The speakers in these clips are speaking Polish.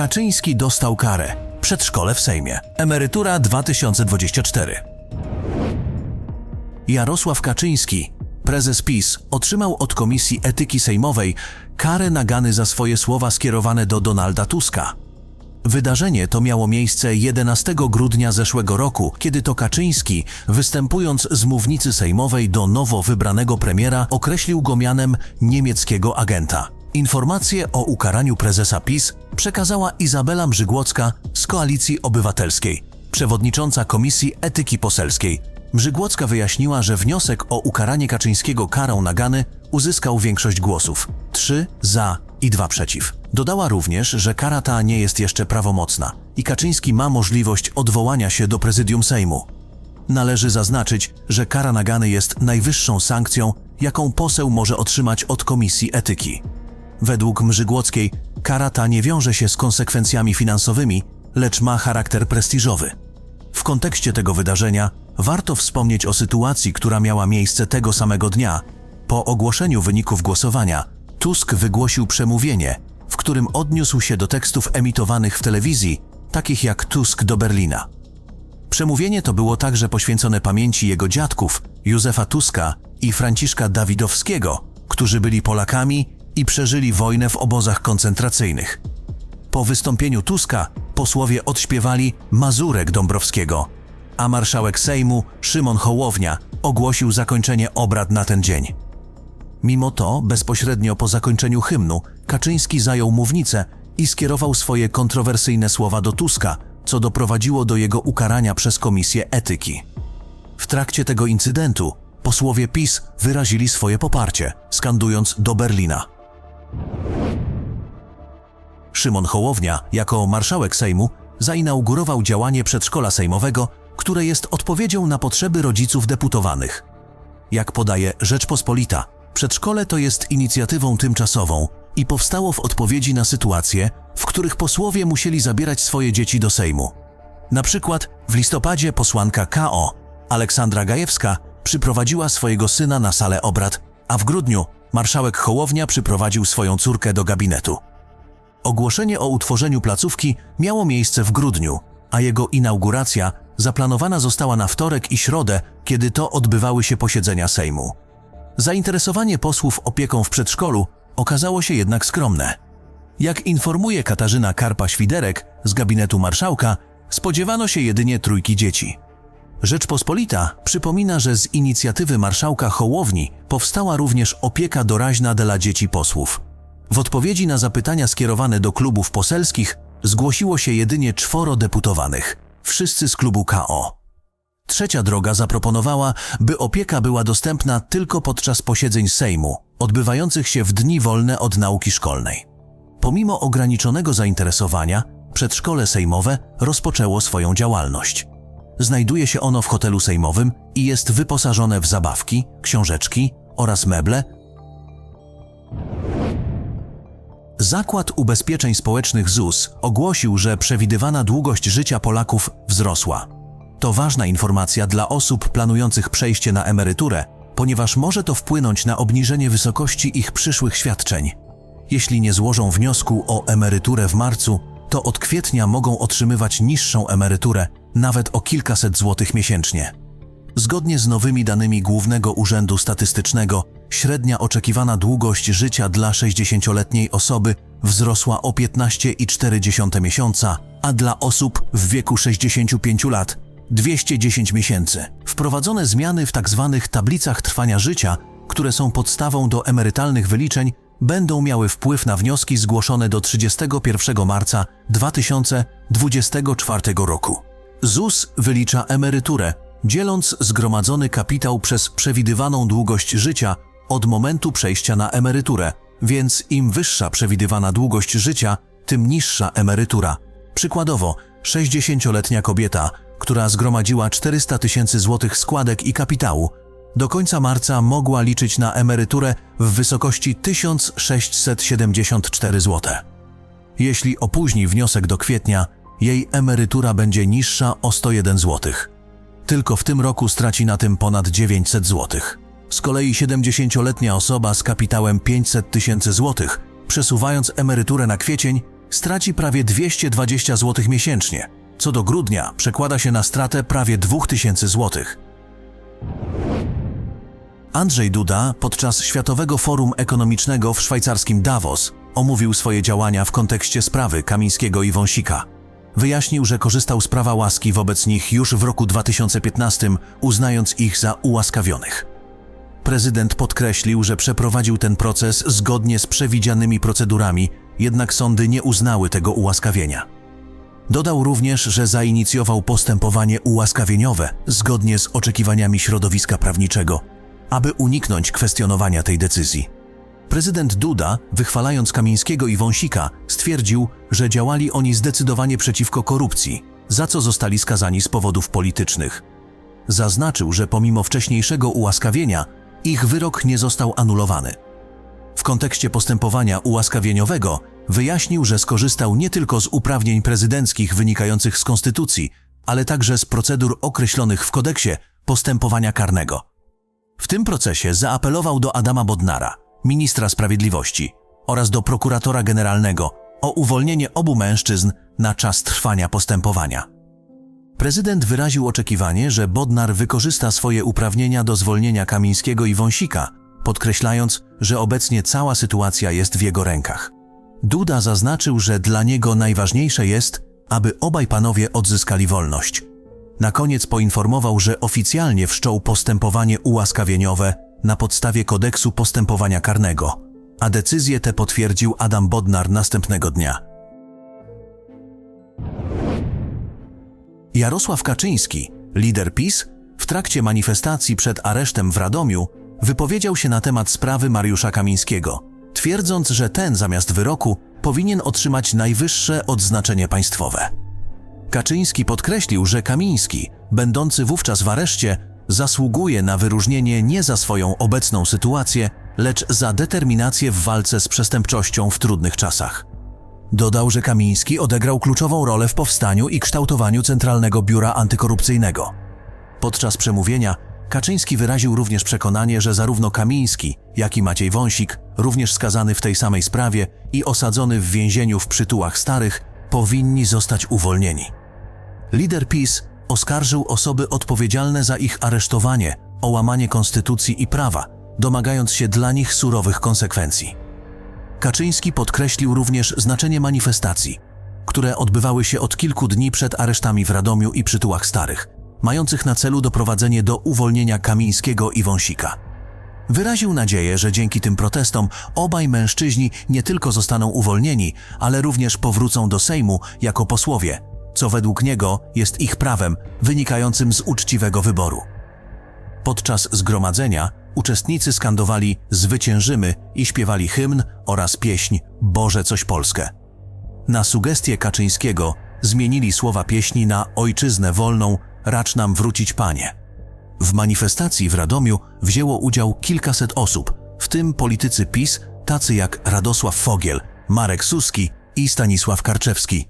Kaczyński dostał karę. Przedszkole w Sejmie. Emerytura 2024. Jarosław Kaczyński, prezes PiS, otrzymał od Komisji Etyki Sejmowej karę nagany za swoje słowa skierowane do Donalda Tuska. Wydarzenie to miało miejsce 11 grudnia zeszłego roku, kiedy to Kaczyński, występując z mównicy sejmowej do nowo wybranego premiera, określił go mianem niemieckiego agenta. Informację o ukaraniu prezesa PiS przekazała Izabela Mrzygłocka z Koalicji Obywatelskiej, przewodnicząca Komisji Etyki Poselskiej. Mrzygłocka wyjaśniła, że wniosek o ukaranie Kaczyńskiego karą nagany uzyskał większość głosów. Trzy za i dwa przeciw. Dodała również, że kara ta nie jest jeszcze prawomocna i Kaczyński ma możliwość odwołania się do prezydium Sejmu. Należy zaznaczyć, że kara nagany jest najwyższą sankcją, jaką poseł może otrzymać od Komisji Etyki. Według Mrzygłockiej kara ta nie wiąże się z konsekwencjami finansowymi, lecz ma charakter prestiżowy. W kontekście tego wydarzenia warto wspomnieć o sytuacji, która miała miejsce tego samego dnia. Po ogłoszeniu wyników głosowania Tusk wygłosił przemówienie, w którym odniósł się do tekstów emitowanych w telewizji, takich jak Tusk do Berlina. Przemówienie to było także poświęcone pamięci jego dziadków, Józefa Tuska i Franciszka Dawidowskiego, którzy byli Polakami i przeżyli wojnę w obozach koncentracyjnych. Po wystąpieniu Tuska posłowie odśpiewali Mazurek Dąbrowskiego, a marszałek Sejmu Szymon Hołownia ogłosił zakończenie obrad na ten dzień. Mimo to, bezpośrednio po zakończeniu hymnu, Kaczyński zajął mównicę i skierował swoje kontrowersyjne słowa do Tuska, co doprowadziło do jego ukarania przez Komisję Etyki. W trakcie tego incydentu posłowie PiS wyrazili swoje poparcie, skandując do Berlina. Szymon Hołownia, jako marszałek Sejmu, zainaugurował działanie przedszkola sejmowego, które jest odpowiedzią na potrzeby rodziców deputowanych. Jak podaje Rzeczpospolita, przedszkole to jest inicjatywą tymczasową i powstało w odpowiedzi na sytuacje, w których posłowie musieli zabierać swoje dzieci do Sejmu. Na przykład w listopadzie posłanka KO Aleksandra Gajewska przyprowadziła swojego syna na salę obrad, a w grudniu marszałek Hołownia przyprowadził swoją córkę do gabinetu. Ogłoszenie o utworzeniu placówki miało miejsce w grudniu, a jego inauguracja zaplanowana została na wtorek i środę, kiedy to odbywały się posiedzenia Sejmu. Zainteresowanie posłów opieką w przedszkolu okazało się jednak skromne. Jak informuje Katarzyna Karpa-Świderek z gabinetu marszałka, spodziewano się jedynie trójki dzieci. Rzeczpospolita przypomina, że z inicjatywy marszałka Hołowni powstała również opieka doraźna dla dzieci posłów. W odpowiedzi na zapytania skierowane do klubów poselskich zgłosiło się jedynie czworo deputowanych, wszyscy z klubu KO. Trzecia droga zaproponowała, by opieka była dostępna tylko podczas posiedzeń Sejmu, odbywających się w dni wolne od nauki szkolnej. Pomimo ograniczonego zainteresowania, przedszkole sejmowe rozpoczęło swoją działalność. Znajduje się ono w hotelu sejmowym i jest wyposażone w zabawki, książeczki oraz meble. Zakład Ubezpieczeń Społecznych ZUS ogłosił, że przewidywana długość życia Polaków wzrosła. To ważna informacja dla osób planujących przejście na emeryturę, ponieważ może to wpłynąć na obniżenie wysokości ich przyszłych świadczeń. Jeśli nie złożą wniosku o emeryturę w marcu, to od kwietnia mogą otrzymywać niższą emeryturę, nawet o kilkaset złotych miesięcznie. Zgodnie z nowymi danymi Głównego Urzędu Statystycznego, średnia oczekiwana długość życia dla 60-letniej osoby wzrosła o 15,4 miesiąca, a dla osób w wieku 65 lat 210 miesięcy. Wprowadzone zmiany w tzw. tablicach trwania życia, które są podstawą do emerytalnych wyliczeń, będą miały wpływ na wnioski zgłoszone do 31 marca 2024 roku. ZUS wylicza emeryturę, dzieląc zgromadzony kapitał przez przewidywaną długość życia od momentu przejścia na emeryturę, więc im wyższa przewidywana długość życia, tym niższa emerytura. Przykładowo, 60-letnia kobieta, która zgromadziła 400 tysięcy złotych składek i kapitału, do końca marca mogła liczyć na emeryturę w wysokości 1674 zł. Jeśli opóźni wniosek do kwietnia, jej emerytura będzie niższa o 101 zł. Tylko w tym roku straci na tym ponad 900 zł. Z kolei 70-letnia osoba z kapitałem 500 tysięcy złotych, przesuwając emeryturę na kwiecień, straci prawie 220 zł miesięcznie, co do grudnia przekłada się na stratę prawie 2000 zł. Andrzej Duda podczas Światowego Forum Ekonomicznego w szwajcarskim Davos omówił swoje działania w kontekście sprawy Kamińskiego i Wąsika. Wyjaśnił, że korzystał z prawa łaski wobec nich już w roku 2015, uznając ich za ułaskawionych. Prezydent podkreślił, że przeprowadził ten proces zgodnie z przewidzianymi procedurami, jednak sądy nie uznały tego ułaskawienia. Dodał również, że zainicjował postępowanie ułaskawieniowe zgodnie z oczekiwaniami środowiska prawniczego, aby uniknąć kwestionowania tej decyzji. Prezydent Duda, wychwalając Kamińskiego i Wąsika, stwierdził, że działali oni zdecydowanie przeciwko korupcji, za co zostali skazani z powodów politycznych. Zaznaczył, że pomimo wcześniejszego ułaskawienia, ich wyrok nie został anulowany. W kontekście postępowania ułaskawieniowego wyjaśnił, że skorzystał nie tylko z uprawnień prezydenckich wynikających z konstytucji, ale także z procedur określonych w kodeksie postępowania karnego. W tym procesie zaapelował do Adama Bodnara, ministra sprawiedliwości, oraz do prokuratora generalnego o uwolnienie obu mężczyzn na czas trwania postępowania. Prezydent wyraził oczekiwanie, że Bodnar wykorzysta swoje uprawnienia do zwolnienia Kamińskiego i Wąsika, podkreślając, że obecnie cała sytuacja jest w jego rękach. Duda zaznaczył, że dla niego najważniejsze jest, aby obaj panowie odzyskali wolność. Na koniec poinformował, że oficjalnie wszczął postępowanie ułaskawieniowe na podstawie kodeksu postępowania karnego, a decyzję tę potwierdził Adam Bodnar następnego dnia. Jarosław Kaczyński, lider PiS, w trakcie manifestacji przed aresztem w Radomiu wypowiedział się na temat sprawy Mariusza Kamińskiego, twierdząc, że ten zamiast wyroku powinien otrzymać najwyższe odznaczenie państwowe. Kaczyński podkreślił, że Kamiński, będący wówczas w areszcie, zasługuje na wyróżnienie nie za swoją obecną sytuację, lecz za determinację w walce z przestępczością w trudnych czasach. Dodał, że Kamiński odegrał kluczową rolę w powstaniu i kształtowaniu Centralnego Biura Antykorupcyjnego. Podczas przemówienia Kaczyński wyraził również przekonanie, że zarówno Kamiński, jak i Maciej Wąsik, również skazany w tej samej sprawie i osadzony w więzieniu w przytułach starych, powinni zostać uwolnieni. Lider PiS oskarżył osoby odpowiedzialne za ich aresztowanie o łamanie konstytucji i prawa, domagając się dla nich surowych konsekwencji. Kaczyński podkreślił również znaczenie manifestacji, które odbywały się od kilku dni przed aresztami w Radomiu i przytułach starych, mających na celu doprowadzenie do uwolnienia Kamińskiego i Wąsika. Wyraził nadzieję, że dzięki tym protestom obaj mężczyźni nie tylko zostaną uwolnieni, ale również powrócą do Sejmu jako posłowie, co według niego jest ich prawem wynikającym z uczciwego wyboru. Podczas zgromadzenia uczestnicy skandowali Zwyciężymy i śpiewali hymn oraz pieśń Boże coś Polskę. Na sugestie Kaczyńskiego zmienili słowa pieśni na Ojczyznę wolną, racz nam wrócić Panie. W manifestacji w Radomiu wzięło udział kilkaset osób, w tym politycy PiS, tacy jak Radosław Fogiel, Marek Suski i Stanisław Karczewski.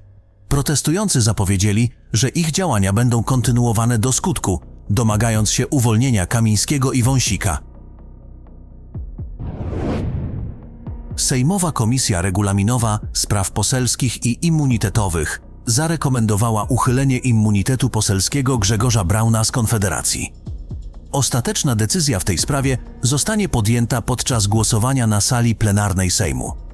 Protestujący zapowiedzieli, że ich działania będą kontynuowane do skutku, domagając się uwolnienia Kamińskiego i Wąsika. Sejmowa Komisja Regulaminowa Spraw Poselskich i Immunitetowych zarekomendowała uchylenie immunitetu poselskiego Grzegorza Brauna z Konfederacji. Ostateczna decyzja w tej sprawie zostanie podjęta podczas głosowania na sali plenarnej Sejmu.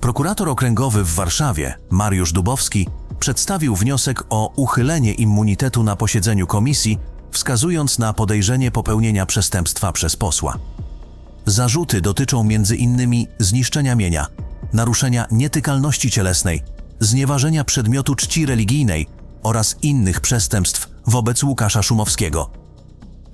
Prokurator okręgowy w Warszawie, Mariusz Dubowski, przedstawił wniosek o uchylenie immunitetu na posiedzeniu komisji, wskazując na podejrzenie popełnienia przestępstwa przez posła. Zarzuty dotyczą m.in. zniszczenia mienia, naruszenia nietykalności cielesnej, znieważenia przedmiotu czci religijnej oraz innych przestępstw wobec Łukasza Szumowskiego.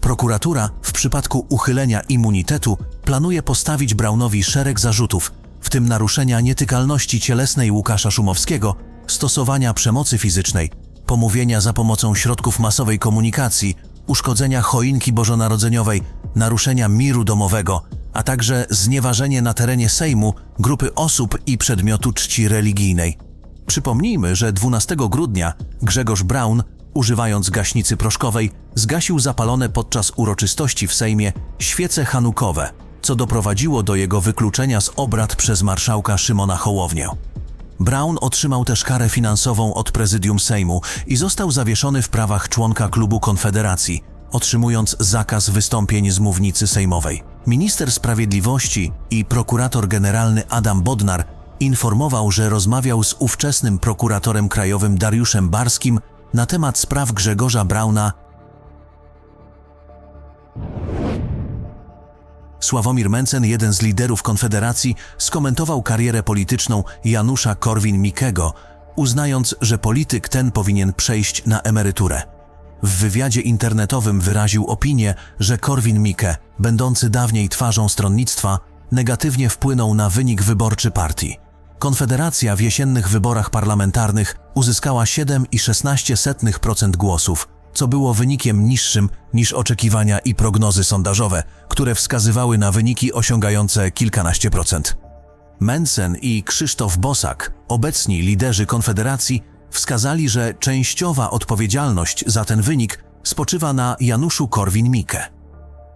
Prokuratura w przypadku uchylenia immunitetu planuje postawić Braunowi szereg zarzutów, w tym naruszenia nietykalności cielesnej Łukasza Szumowskiego, stosowania przemocy fizycznej, pomówienia za pomocą środków masowej komunikacji, uszkodzenia choinki bożonarodzeniowej, naruszenia miru domowego, a także znieważenie na terenie Sejmu grupy osób i przedmiotu czci religijnej. Przypomnijmy, że 12 grudnia Grzegorz Braun, używając gaśnicy proszkowej, zgasił zapalone podczas uroczystości w Sejmie świece hanukowe, co doprowadziło do jego wykluczenia z obrad przez marszałka Szymona Hołownię. Brown otrzymał też karę finansową od prezydium Sejmu i został zawieszony w prawach członka klubu Konfederacji, otrzymując zakaz wystąpień z mównicy sejmowej. Minister Sprawiedliwości i prokurator generalny Adam Bodnar informował, że rozmawiał z ówczesnym prokuratorem krajowym Dariuszem Barskim na temat spraw Grzegorza Brauna Sławomir Mencen, jeden z liderów Konfederacji, skomentował karierę polityczną Janusza Korwin-Mikkego, uznając, że polityk ten powinien przejść na emeryturę. W wywiadzie internetowym wyraził opinię, że Korwin-Mikke, będący dawniej twarzą stronnictwa, negatywnie wpłynął na wynik wyborczy partii. Konfederacja w jesiennych wyborach parlamentarnych uzyskała 7,16% głosów, co było wynikiem niższym niż oczekiwania i prognozy sondażowe, które wskazywały na wyniki osiągające kilkanaście procent. Mensen i Krzysztof Bosak, obecni liderzy Konfederacji, wskazali, że częściowa odpowiedzialność za ten wynik spoczywa na Januszu Korwin-Mikke.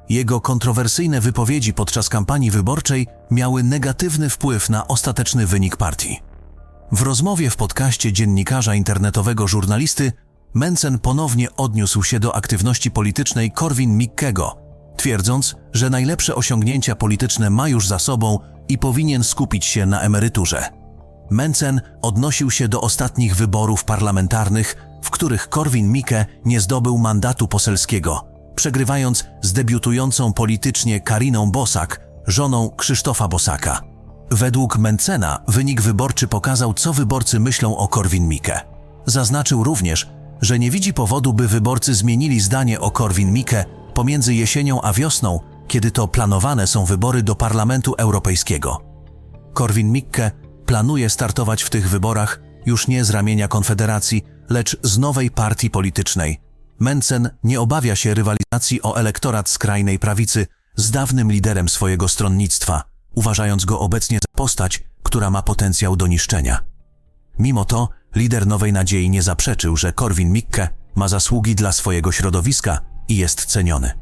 Jego kontrowersyjne wypowiedzi podczas kampanii wyborczej miały negatywny wpływ na ostateczny wynik partii. W rozmowie w podcaście dziennikarza internetowego żurnalisty Mencen ponownie odniósł się do aktywności politycznej Korwin-Mikkego, twierdząc, że najlepsze osiągnięcia polityczne ma już za sobą i powinien skupić się na emeryturze. Mencen odnosił się do ostatnich wyborów parlamentarnych, w których Korwin-Mikke nie zdobył mandatu poselskiego, przegrywając z debiutującą politycznie Kariną Bosak, żoną Krzysztofa Bosaka. Według Mencena wynik wyborczy pokazał, co wyborcy myślą o Korwin-Mikke. Zaznaczył również, że nie widzi powodu, by wyborcy zmienili zdanie o Korwin-Mikke pomiędzy jesienią a wiosną, kiedy to planowane są wybory do Parlamentu Europejskiego. Korwin-Mikke planuje startować w tych wyborach już nie z ramienia Konfederacji, lecz z nowej partii politycznej. Mencen nie obawia się rywalizacji o elektorat skrajnej prawicy z dawnym liderem swojego stronnictwa, uważając go obecnie za postać, która ma potencjał do niszczenia. Mimo to lider Nowej Nadziei nie zaprzeczył, że Korwin-Mikke ma zasługi dla swojego środowiska i jest ceniony.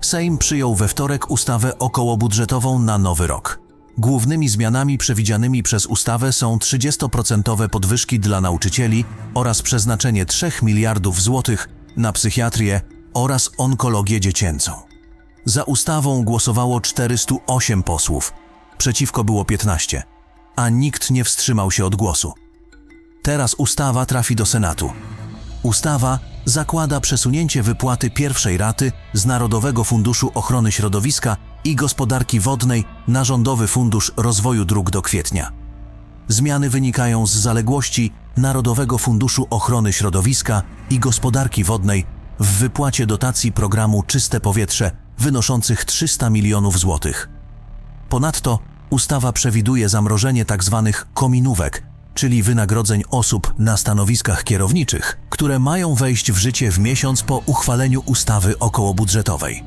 Sejm przyjął we wtorek ustawę okołobudżetową na nowy rok. Głównymi zmianami przewidzianymi przez ustawę są 30% podwyżki dla nauczycieli oraz przeznaczenie 3 miliardów złotych na psychiatrię oraz onkologię dziecięcą. Za ustawą głosowało 408 posłów, przeciwko było 15, a nikt nie wstrzymał się od głosu. Teraz ustawa trafi do Senatu. Ustawa zakłada przesunięcie wypłaty pierwszej raty z Narodowego Funduszu Ochrony Środowiska i Gospodarki Wodnej na Rządowy Fundusz Rozwoju Dróg do kwietnia. Zmiany wynikają z zaległości Narodowego Funduszu Ochrony Środowiska i Gospodarki Wodnej w wypłacie dotacji programu Czyste Powietrze wynoszących 300 milionów złotych. Ponadto ustawa przewiduje zamrożenie tzw. kominówek, czyli wynagrodzeń osób na stanowiskach kierowniczych, które mają wejść w życie w miesiąc po uchwaleniu ustawy okołobudżetowej.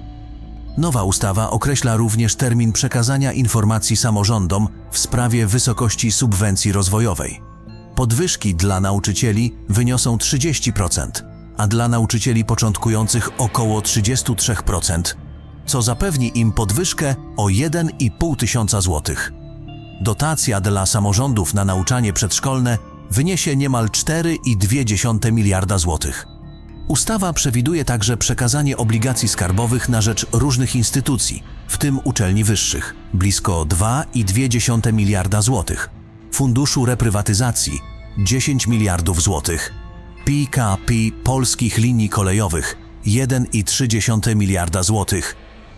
Nowa ustawa określa również termin przekazania informacji samorządom w sprawie wysokości subwencji rozwojowej. Podwyżki dla nauczycieli wyniosą 30%, a dla nauczycieli początkujących około 33%, co zapewni im podwyżkę o 1,5 tysiąca złotych. Dotacja dla samorządów na nauczanie przedszkolne wyniesie niemal 4,2 miliarda złotych. Ustawa przewiduje także przekazanie obligacji skarbowych na rzecz różnych instytucji, w tym uczelni wyższych, blisko 2,2 miliarda złotych, Funduszu Reprywatyzacji 10 miliardów złotych, PKP Polskich Linii Kolejowych 1,3 miliarda złotych,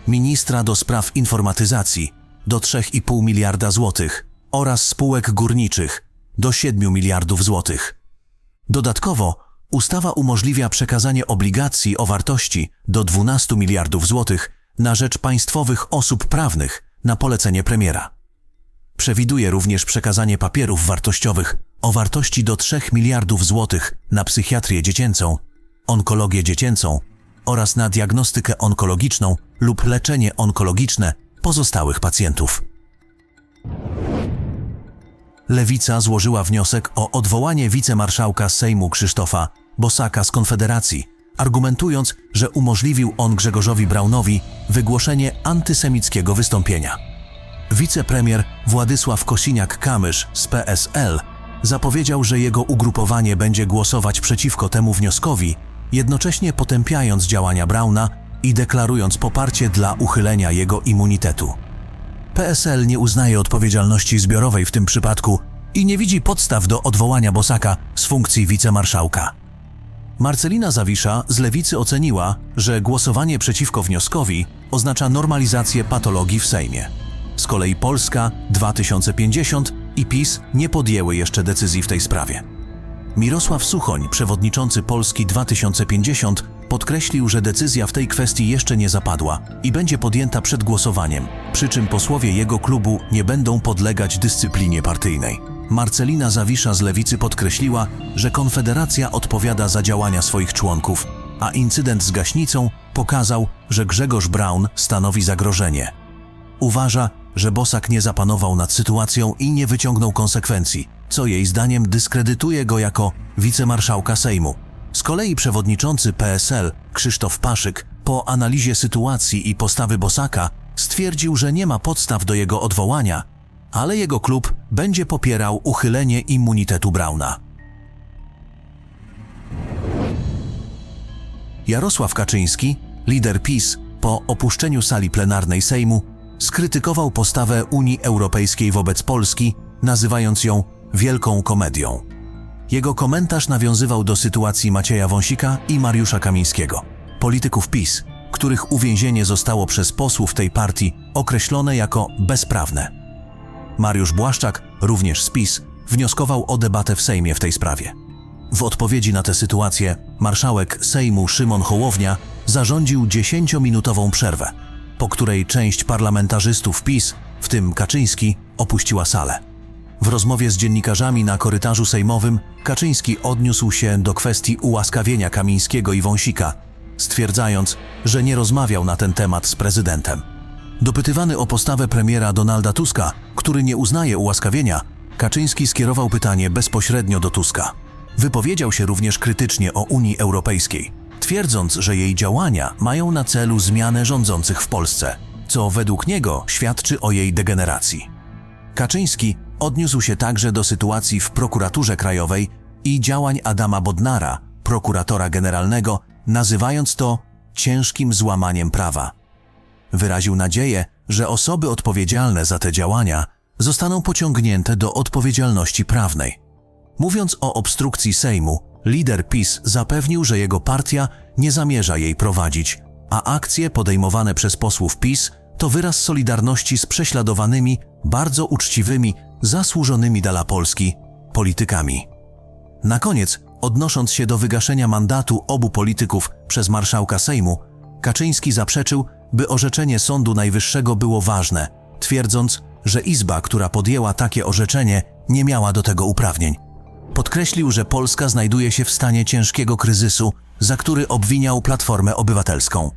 ministra do spraw informatyzacji do 3,5 miliarda złotych oraz spółek górniczych do 7 miliardów złotych. Dodatkowo ustawa umożliwia przekazanie obligacji o wartości do 12 miliardów złotych na rzecz państwowych osób prawnych na polecenie premiera. Przewiduje również przekazanie papierów wartościowych o wartości do 3 miliardów złotych na psychiatrię dziecięcą, onkologię dziecięcą oraz na diagnostykę onkologiczną lub leczenie onkologiczne pozostałych pacjentów. Lewica złożyła wniosek o odwołanie wicemarszałka Sejmu Krzysztofa Bosaka z Konfederacji, argumentując, że umożliwił on Grzegorzowi Braunowi wygłoszenie antysemickiego wystąpienia. wicepremier Władysław Kosiniak-Kamysz z PSL zapowiedział, że jego ugrupowanie będzie głosować przeciwko temu wnioskowi, jednocześnie potępiając działania Brauna i deklarując poparcie dla uchylenia jego immunitetu. PSL nie uznaje odpowiedzialności zbiorowej w tym przypadku i nie widzi podstaw do odwołania Bosaka z funkcji wicemarszałka. Marcelina Zawisza z Lewicy oceniła, że głosowanie przeciwko wnioskowi oznacza normalizację patologii w Sejmie. Z kolei Polska 2050 i PiS nie podjęły jeszcze decyzji w tej sprawie. Mirosław Suchoń, przewodniczący Polski 2050, podkreślił, że decyzja w tej kwestii jeszcze nie zapadła i będzie podjęta przed głosowaniem, przy czym posłowie jego klubu nie będą podlegać dyscyplinie partyjnej. Marcelina Zawisza z Lewicy podkreśliła, że Konfederacja odpowiada za działania swoich członków, a incydent z gaśnicą pokazał, że Grzegorz Braun stanowi zagrożenie. Uważa, że Bosak nie zapanował nad sytuacją i nie wyciągnął konsekwencji, co jej zdaniem dyskredytuje go jako wicemarszałka Sejmu. Z kolei przewodniczący PSL Krzysztof Paszyk po analizie sytuacji i postawy Bosaka stwierdził, że nie ma podstaw do jego odwołania, ale jego klub będzie popierał uchylenie immunitetu Brauna. Jarosław Kaczyński, lider PiS, po opuszczeniu sali plenarnej Sejmu, skrytykował postawę Unii Europejskiej wobec Polski, nazywając ją wielką komedią. Jego komentarz nawiązywał do sytuacji Macieja Wąsika i Mariusza Kamińskiego, polityków PiS, których uwięzienie zostało przez posłów tej partii określone jako bezprawne. Mariusz Błaszczak, również z PiS, wnioskował o debatę w Sejmie w tej sprawie. W odpowiedzi na tę sytuację marszałek Sejmu Szymon Hołownia zarządził 10-minutową przerwę, po której część parlamentarzystów PiS, w tym Kaczyński, opuściła salę. W rozmowie z dziennikarzami na korytarzu sejmowym Kaczyński odniósł się do kwestii ułaskawienia Kamińskiego i Wąsika, stwierdzając, że nie rozmawiał na ten temat z prezydentem. Dopytywany o postawę premiera Donalda Tuska, który nie uznaje ułaskawienia, Kaczyński skierował pytanie bezpośrednio do Tuska. Wypowiedział się również krytycznie o Unii Europejskiej, twierdząc, że jej działania mają na celu zmianę rządzących w Polsce, co według niego świadczy o jej degeneracji. Kaczyński odniósł się także do sytuacji w prokuraturze krajowej i działań Adama Bodnara, prokuratora generalnego, nazywając to ciężkim złamaniem prawa. Wyraził nadzieję, że osoby odpowiedzialne za te działania zostaną pociągnięte do odpowiedzialności prawnej. Mówiąc o obstrukcji Sejmu, lider PiS zapewnił, że jego partia nie zamierza jej prowadzić, a akcje podejmowane przez posłów PiS to wyraz solidarności z prześladowanymi, bardzo uczciwymi, zasłużonymi dla Polski politykami. Na koniec, odnosząc się do wygaszenia mandatu obu polityków przez marszałka Sejmu, Kaczyński zaprzeczył, by orzeczenie Sądu Najwyższego było ważne, twierdząc, że Izba, która podjęła takie orzeczenie, nie miała do tego uprawnień. Podkreślił, że Polska znajduje się w stanie ciężkiego kryzysu, za który obwiniał Platformę Obywatelską.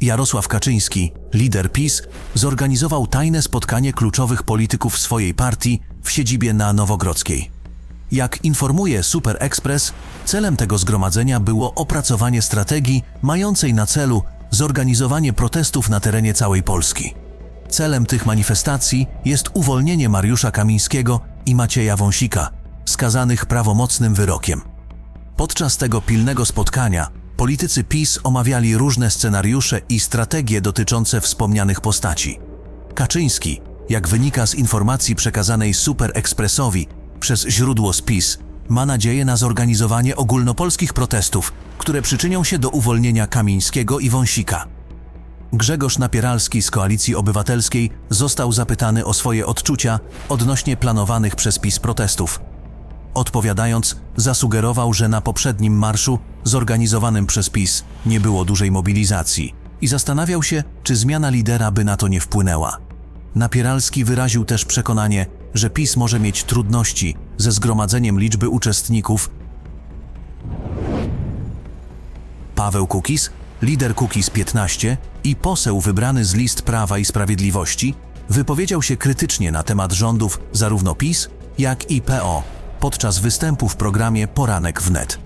Jarosław Kaczyński, lider PiS, zorganizował tajne spotkanie kluczowych polityków swojej partii w siedzibie na Nowogrodzkiej. Jak informuje Super Express, celem tego zgromadzenia było opracowanie strategii mającej na celu zorganizowanie protestów na terenie całej Polski. Celem tych manifestacji jest uwolnienie Mariusza Kamińskiego i Macieja Wąsika, skazanych prawomocnym wyrokiem. Podczas tego pilnego spotkania politycy PiS omawiali różne scenariusze i strategie dotyczące wspomnianych postaci. Kaczyński, jak wynika z informacji przekazanej Super Expressowi przez źródło z PiS, ma nadzieję na zorganizowanie ogólnopolskich protestów, które przyczynią się do uwolnienia Kamińskiego i Wąsika. Grzegorz Napieralski z Koalicji Obywatelskiej został zapytany o swoje odczucia odnośnie planowanych przez PiS protestów. Odpowiadając, zasugerował, że na poprzednim marszu zorganizowanym przez PiS nie było dużej mobilizacji i zastanawiał się, czy zmiana lidera by na to nie wpłynęła. Napieralski wyraził też przekonanie, że PiS może mieć trudności ze zgromadzeniem liczby uczestników. Paweł Kukis, lider Kukis 15 i poseł wybrany z list Prawa i Sprawiedliwości, wypowiedział się krytycznie na temat rządów zarówno PiS, jak i PO podczas występu w programie Poranek wnet.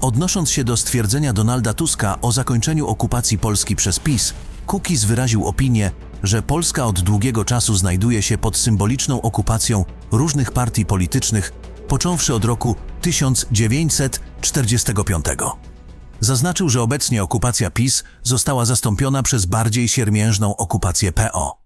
Odnosząc się do stwierdzenia Donalda Tuska o zakończeniu okupacji Polski przez PiS, Kukiz wyraził opinię, że Polska od długiego czasu znajduje się pod symboliczną okupacją różnych partii politycznych, począwszy od roku 1945. Zaznaczył, że obecnie okupacja PiS została zastąpiona przez bardziej siermiężną okupację PO.